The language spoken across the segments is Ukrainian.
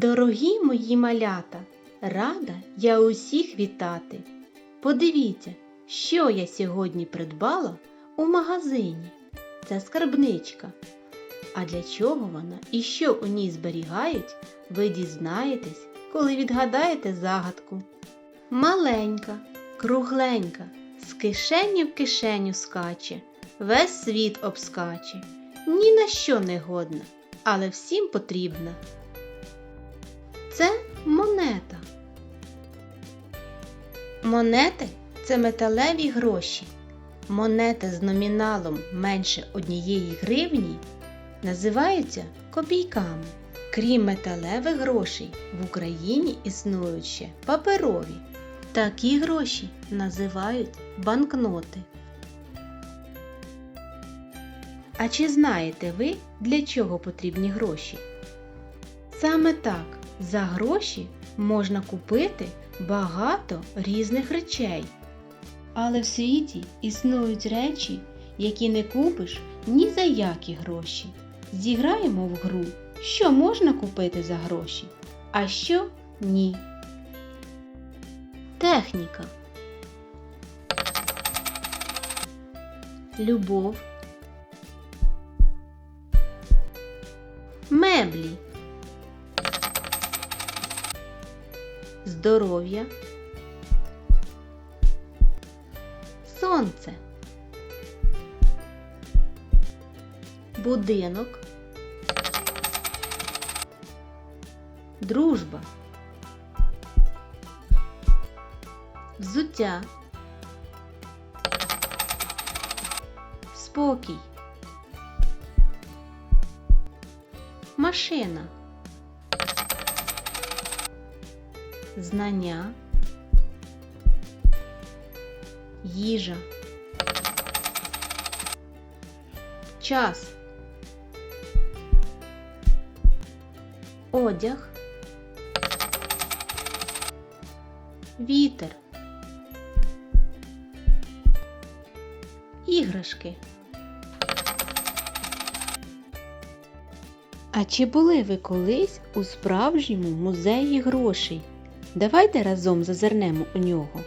Дорогі мої малята, рада я усіх вітати. Подивіться, що я сьогодні придбала у магазині. Це скарбничка. А для чого вона і що у ній зберігають, ви дізнаєтесь, коли відгадаєте загадку. Маленька, кругленька, з кишені в кишеню скаче, весь світ обскаче. Ні на що не годна, але всім потрібна. Це монета. Монети це металеві гроші. Монети з номіналом менше однієї гривні називаються копійками. Крім металевих грошей, в Україні існують ще паперові. Такі гроші називають банкноти. А чи знаєте ви, для чого потрібні гроші? Саме так, за гроші можна купити багато різних речей. Але в світі існують речі, які не купиш ні за які гроші. Зіграємо в гру, що можна купити за гроші, а що ні. Техніка. Любов. Меблі. Здоров'я. Сонце. Будинок. Дружба. Взуття. Спокій. Машина. Знання. Їжа. Час. Одяг. Вітер. Іграшки. А чи були ви колись у справжньому музеї грошей? Давайте разом зазирнемо у нього.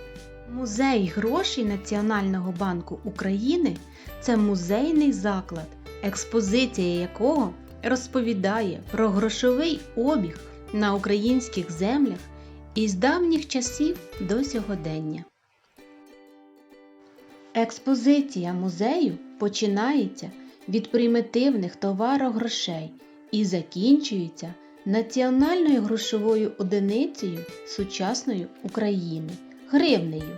Музей грошей Національного банку України це музейний заклад, експозиція якого розповідає про грошовий обіг на українських землях із давніх часів до сьогодення. Експозиція музею починається від примітивних товарогрошей і закінчується національною грошовою одиницею сучасної України гривнею.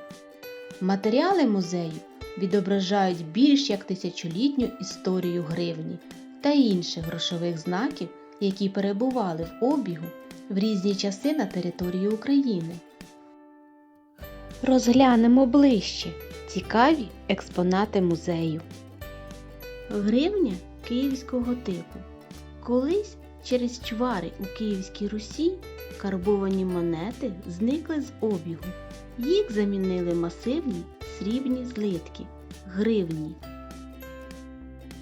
Матеріали музею відображають більш як тисячолітню історію гривні та інших грошових знаків, які перебували в обігу в різні часи на території України. Розглянемо ближче цікаві експонати музею. Гривня київського типу. Колись через чвари у Київській Русі карбовані монети зникли з обігу. Їх замінили масивні срібні злитки гривні.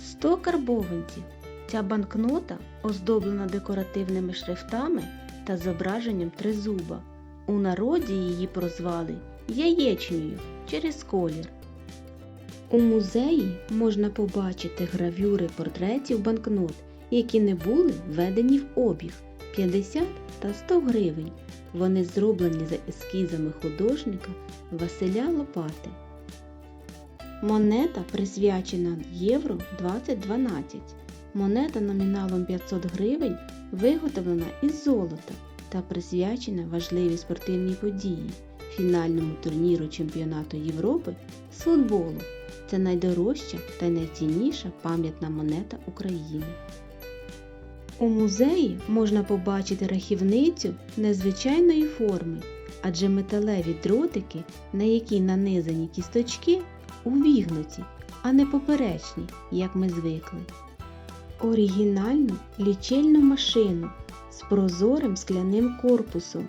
100 карбованців. Ця банкнота оздоблена декоративними шрифтами та зображенням тризуба. У народі її прозвали яєчнею через колір. У музеї можна побачити гравюри портретів банкнот, які не були введені в обіг 50 та 100 гривень. Вони зроблені за ескізами художника Василя Лопати. Монета присвячена Євро 2012. Монета номіналом 500 гривень виготовлена із золота та присвячена важливій спортивній події фінальному турніру Чемпіонату Європи з футболу. Це найдорожча та найцінніша пам'ятна монета України. У музеї можна побачити рахівницю незвичайної форми, адже металеві дротики, на які нанизані кісточки, увігнуті, а не поперечні, як ми звикли. Оригінальну лічильну машину з прозорим скляним корпусом.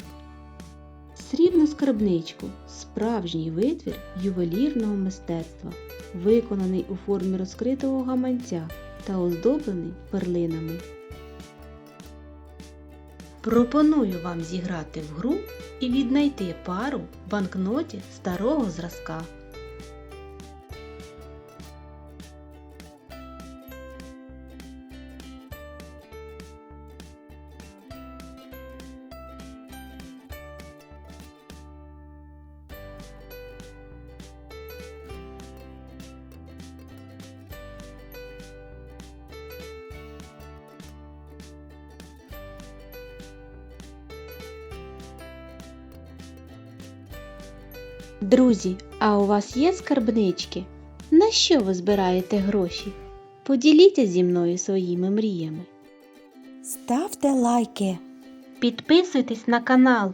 Срібну скарбничку справжній витвір ювелірного мистецтва, виконаний у формі розкритого гаманця та оздоблений перлинами. Пропоную вам зіграти в гру і віднайти пару в банкноті старого зразка. Друзі, а у вас є скарбнички? На що ви збираєте гроші? Поділіться зі мною своїми мріями. Ставте лайки. Підписуйтесь на канал.